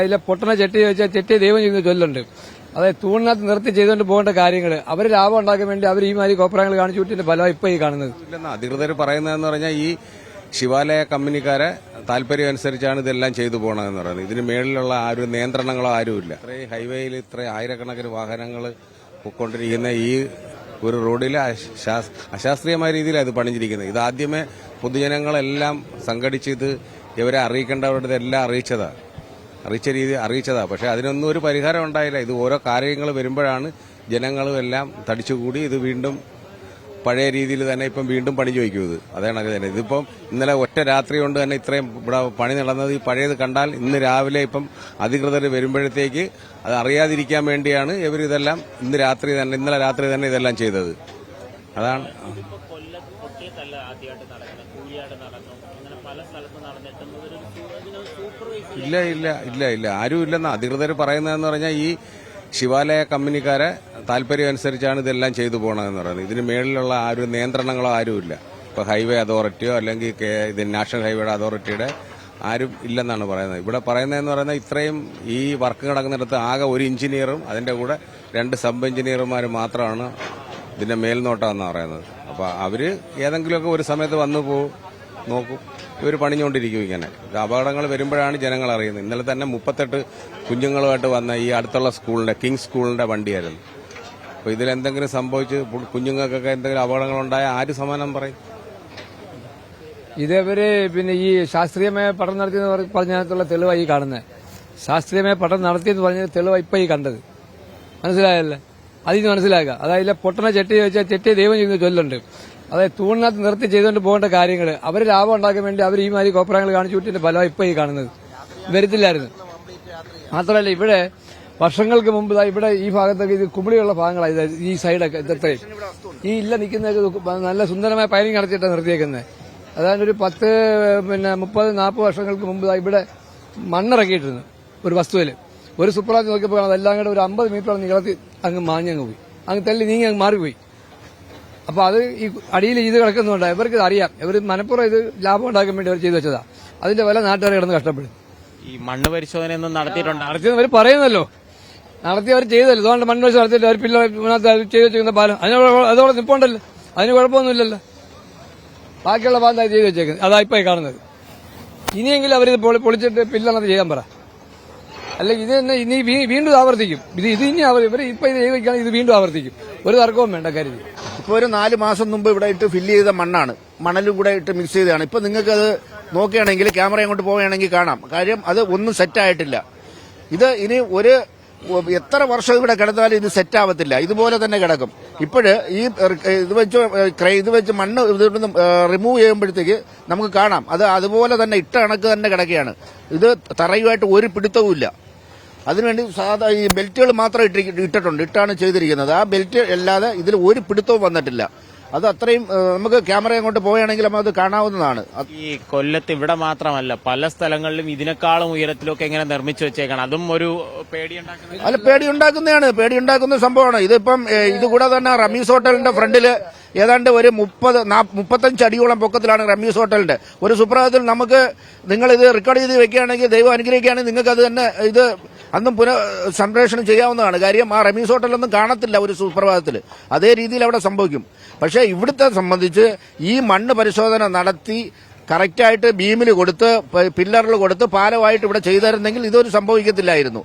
അതിലെ പൊട്ടണ ചെട്ടി ചോദിച്ചാൽ ചെട്ടി ദൈവം ചെയ്യുന്ന ചൊല്ലുണ്ട്. അതായത് തൂണിനകത്ത് നിർത്തി ചെയ്തുകൊണ്ട് പോകേണ്ട കാര്യങ്ങൾ അവർ ലാഭം ഉണ്ടാക്കാൻ വേണ്ടി അവർ ഈ മാതിരി കോപ്രായങ്ങൾ കാണിച്ചു വിട്ടിന്റെ ഫലം ഇപ്പൊ ഈ കാണുന്നത്. അധികൃതർ പറയുന്നതെന്ന് പറഞ്ഞാൽ ഈ ശിവാലയ കമ്പനിക്കാരെ താല്പര്യം അനുസരിച്ചാണ് ഇതെല്ലാം ചെയ്തു പോകണമെന്ന് പറയുന്നത്. ഇതിന് മേളിലുള്ള ആരും നിയന്ത്രണങ്ങളോ ആരുമില്ല. ഇത്രയും ഹൈവേയിൽ ഇത്രയും ആയിരക്കണക്കിന് വാഹനങ്ങൾ പൊക്കൊണ്ടിരിക്കുന്ന ഈ ഒരു റോഡിൽ അശാസ്ത്രീയമായ രീതിയിലാണ് ഇത് പണിഞ്ഞിരിക്കുന്നത്. ഇത് ആദ്യമേ പൊതുജനങ്ങളെല്ലാം സംഘടിച്ച് ഇത് ഇവരെ അറിയിക്കേണ്ടവരുടെ എല്ലാം അറിയിച്ചതാണ് അറിയിച്ച രീതി അറിയിച്ചതാണ് പക്ഷെ അതിനൊന്നും ഒരു പരിഹാരം ഉണ്ടായില്ല. ഇത് ഓരോ കാര്യങ്ങൾ വരുമ്പോഴാണ് ജനങ്ങളും എല്ലാം തടിച്ചുകൂടി ഇത് വീണ്ടും പഴയ രീതിയിൽ തന്നെ ഇപ്പം വീണ്ടും പണി ചോദിക്കും ഇത് അതാണ് അത് തന്നെ. ഇതിപ്പം ഇന്നലെ ഒറ്റ രാത്രി കൊണ്ട് തന്നെ ഇത്രയും ഇവിടെ പണി നടന്നത് ഈ പഴയത് കണ്ടാൽ ഇന്ന് രാവിലെ ഇപ്പം അധികൃതർ വരുമ്പോഴത്തേക്ക് അത് അറിയാതിരിക്കാൻ വേണ്ടിയാണ് ഇവർ ഇതെല്ലാം ഇന്ന് രാത്രി തന്നെ ഇന്നലെ രാത്രി തന്നെ ഇതെല്ലാം ചെയ്തത്. അതാണ്. ഇല്ല ഇല്ല ഇല്ല ഇല്ല. ആരും ഇല്ലെന്ന് അധികൃതർ പറയുന്നതെന്ന് പറഞ്ഞാൽ ഈ ശിവാലയ കമ്പനിക്കാരെ താല്പര്യം അനുസരിച്ചാണ് ഇതെല്ലാം ചെയ്തു പോകണമെന്ന് പറയുന്നത്. ഇതിന് മേളിലുള്ള ആരും നിയന്ത്രണങ്ങളോ ആരുമില്ല. ഇപ്പൊ ഹൈവേ അതോറിറ്റിയോ അല്ലെങ്കിൽ ഇത് നാഷണൽ ഹൈവേയുടെ അതോറിറ്റിയുടെ ആരും ഇല്ലെന്നാണ് പറയുന്നത്. ഇവിടെ പറയുന്നതെന്ന് പറയുന്നത് ഇത്രയും ഈ വർക്ക് നടക്കുന്നിടത്ത് ആകെ ഒരു എഞ്ചിനീയറും അതിന്റെ കൂടെ രണ്ട് സബ് എഞ്ചിനീയർമാർ മാത്രമാണ് ഇതിന്റെ മേൽനോട്ടമെന്നാണ് പറയുന്നത്. അപ്പൊ അവർ ഏതെങ്കിലുമൊക്കെ ഒരു സമയത്ത് വന്നു പോകും നോക്കും. ഇവർ പണിഞ്ഞുകൊണ്ടിരിക്കും ഇങ്ങനെ. അപകടങ്ങൾ വരുമ്പോഴാണ് ജനങ്ങൾ അറിയുന്നത്. ഇന്നലെ തന്നെ മുപ്പത്തെട്ട് കുഞ്ഞുങ്ങളുമായിട്ട് വന്ന ഈ അടുത്തുള്ള സ്കൂളിന്റെ കിങ് സ്കൂളിന്റെ വണ്ടിയായിരുന്നു. അപ്പൊ ഇതിലെന്തെങ്കിലും സംഭവിച്ച് കുഞ്ഞുങ്ങൾക്കൊക്കെ എന്തെങ്കിലും അപകടങ്ങളുണ്ടായാൽ ആര് സമാനം പറയും? ഇതേവര് പിന്നെ ഈ ശാസ്ത്രീയമായ പഠനം നടത്തിയെന്ന് പറ- പറഞ്ഞതിനകത്തുള്ള തെളിവായി കാണുന്നത് ശാസ്ത്രീയമായ പഠനം നടത്തിയെന്ന് പറഞ്ഞ തെളിവായി ഇപ്പൊ ഈ കണ്ടത്. മനസ്സിലായല്ലേ? അതിന് മനസ്സിലാക്കുക. അതായത് പൊട്ടണ ചെട്ടി ചോദിച്ചാൽ ചെട്ടിയെ ദൈവം ചെയ്യുന്ന ചൊല്ലുണ്ട്. അതായത് തൂണിനകത്ത് നിർത്തി ചെയ്തുകൊണ്ട് പോകേണ്ട കാര്യങ്ങൾ. അവർ ലാഭം ഉണ്ടാക്കാൻ വേണ്ടി അവർ ഈ മാതിരി കോപ്പറങ്ങൾ കാണിച്ചു വിട്ടിന്റെ ഫലം ഇപ്പൊ ഈ കാണുന്നത്. വരത്തില്ലായിരുന്നു. മാത്രമല്ല ഇവിടെ വർഷങ്ങൾക്ക് മുമ്പ് ഇവിടെ ഈ ഭാഗത്തൊക്കെ ഇത് കുമിളിയുള്ള ഭാഗങ്ങളാണ് ഈ സൈഡൊക്കെ ഇതൊക്കെ ഈ ഇല്ല നിൽക്കുന്ന നല്ല സുന്ദരമായ പൈനിങ് അടച്ചിട്ടാണ് നിർത്തിയേക്കുന്നത് അതായത് ഒരു പത്ത് പിന്നെ മുപ്പത് നാൽപ്പത് വർഷങ്ങൾക്ക് മുമ്പ് ഇവിടെ മണ്ണിറക്കിയിട്ടിരുന്നു ഒരു വസ്തുവിൽ ഒരു സുപ്രാജ് നോക്കിയപ്പോൾ അതെല്ലാം കൂടെ ഒരു അമ്പത് മീറ്റർ നീളത്തിൽ അങ്ങ് മാഞ്ഞങ്ങ് പോയി. അങ്ങ് തല്ലി നീങ്ങി അങ്ങ് മാറിപ്പോയി. അപ്പോൾ അത് ഈ അടിയിൽ ചെയ്ത് കിടക്കുന്നുണ്ട് ഇവർക്ക് അറിയാം. ഇവർ മനപ്പുറം ഇത് ലാഭം ഉണ്ടാക്കാൻ വേണ്ടി അവർ ചെയ്തു വെച്ചതാ. അതിന്റെ വില നാട്ടുകാർ കിടന്ന് കഷ്ടപ്പെടും. ഈ മണ്ണ് പരിശോധന നടത്തിയിട്ടുണ്ട്? നടത്തിയെന്ന് അവർ പറയുന്നല്ലോ. നടത്തി അവർ ചെയ്തല്ലോ അതുകൊണ്ട് മണ്ണ് പരിശോധന നടത്തിയിട്ട് അവർ പിള്ളേർ ചെയ്തു വെച്ചിരിക്കുന്ന പാലം. അതിന് കുഴപ്പം- അതോടെ നിപ്പുണ്ടല്ലോ. അതിന് കുഴപ്പമൊന്നുമില്ലല്ലോ. ബാക്കിയുള്ള പാലം ചെയ്തു വെച്ചേക്കുന്നത് അതാ കാണുന്നത്. ഇനിയെങ്കിലും അവരിത് പൊളി- പൊളിച്ചിട്ട് പില്ലറത് ചെയ്യാൻ പറ. അല്ലെങ്കിൽ ഇത് തന്നെ ഇനി വീണ്ടും ആവർത്തിക്കും. ഇത് ഇത് ഇനി അവർ ഇവർ ഇപ്പൊ ഇത് ചെയ്ത് വെക്കുകയാണെങ്കിൽ ഇത് വീണ്ടും ആവർത്തിക്കും. ഒരു തർക്കവും വേണ്ട കരുതി. ഇപ്പോൾ ഒരു നാല് മാസം മുമ്പ് ഇവിടെ ഇട്ട് ഫില്ല് ചെയ്ത മണ്ണാണ്. മണലും കൂടെ ഇട്ട് മിക്സ് ചെയ്തതാണ്. ഇപ്പൊ നിങ്ങൾക്ക് അത് നോക്കുകയാണെങ്കിൽ ക്യാമറ അങ്ങോട്ട് പോവുകയാണെങ്കിൽ കാണാം. കാര്യം അത് ഒന്നും സെറ്റ് ആയിട്ടില്ല. ഇത് ഇനി ഒരു എത്ര വർഷം ഇവിടെ കിടന്നാലും ഇത് സെറ്റ് ആവത്തില്ല. ഇതുപോലെ തന്നെ കിടക്കും. ഇപ്പോഴ് ഈ ഇത് വെച്ച് ഇത് വെച്ച് മണ്ണ് ഇതിന് റിമൂവ് ചെയ്യുമ്പോഴത്തേക്ക് നമുക്ക് കാണാം. അത് അതുപോലെ തന്നെ ഇട്ട കണക്ക് തന്നെ കിടക്കുകയാണ്. ഇത് തറയുമായിട്ട് ഒരു പിടുത്തവുമില്ല. അതിനുവേണ്ടി സാധാ ഈ ബെൽറ്റുകൾ മാത്രം ഇട്ടി ഇട്ടിട്ടുണ്ട്. ഇട്ടാണ് ചെയ്തിരിക്കുന്നത്. ആ ബെൽറ്റ് അല്ലാതെ ഇതിൽ ഒരു പിടുത്തവും വന്നിട്ടില്ല. അത് അത്രയും നമുക്ക് ക്യാമറ അങ്ങോട്ട് പോവുകയാണെങ്കിൽ നമുക്ക് അത് കാണാവുന്നതാണ്. ഈ കൊല്ലത്ത് ഇവിടെ മാത്രമല്ല പല സ്ഥലങ്ങളിലും ഇതിനേക്കാളും ഉയരത്തിലൊക്കെ എങ്ങനെ നിർമ്മിച്ചു വെച്ചേക്കണം. അതും ഒരു പേടിയുണ്ടാക്കുന്ന അല്ല പേടിയുണ്ടാക്കുന്നതാണ്. പേടിയുണ്ടാക്കുന്ന സംഭവമാണ്. ഇതിപ്പം ഏഹ്, ഇത് കൂടാതെ തന്നെ റമീസ് ഹോട്ടലിന്റെ ഫ്രണ്ടിൽ ഏതാണ്ട് ഒരു മുപ്പത് നാ- മുപ്പത്തഞ്ച് അടിയോളം പൊക്കത്തിലാണ് റമീസ് ഹോട്ടലിന്റെ. ഒരു സുപ്രഭാതത്തിൽ നമുക്ക് നിങ്ങൾ ഇത് റെക്കോർഡ് ചെയ്ത് വെക്കുകയാണെങ്കിൽ ദൈവം അനുഗ്രഹിക്കുകയാണെങ്കിൽ നിങ്ങൾക്ക് അത് തന്നെ ഇത് അന്നും പുനഃ സംപ്രേഷണം ചെയ്യാവുന്നതാണ്. കാര്യം ആ റമീസ് ഹോട്ടലൊന്നും കാണത്തില്ല ഒരു സുപ്രഭാതത്തിൽ അതേ രീതിയിൽ അവിടെ സംഭവിക്കും. പക്ഷേ ഇവിടുത്തെ സംബന്ധിച്ച് ഈ മണ്ണ് പരിശോധന നടത്തി കറക്റ്റായിട്ട് ബീമിൽ കൊടുത്ത് പില്ലറിൽ കൊടുത്ത് പാലമായിട്ട് ഇവിടെ ചെയ്തിരുന്നെങ്കിൽ ഇതൊരു സംഭവിക്കത്തില്ലായിരുന്നു.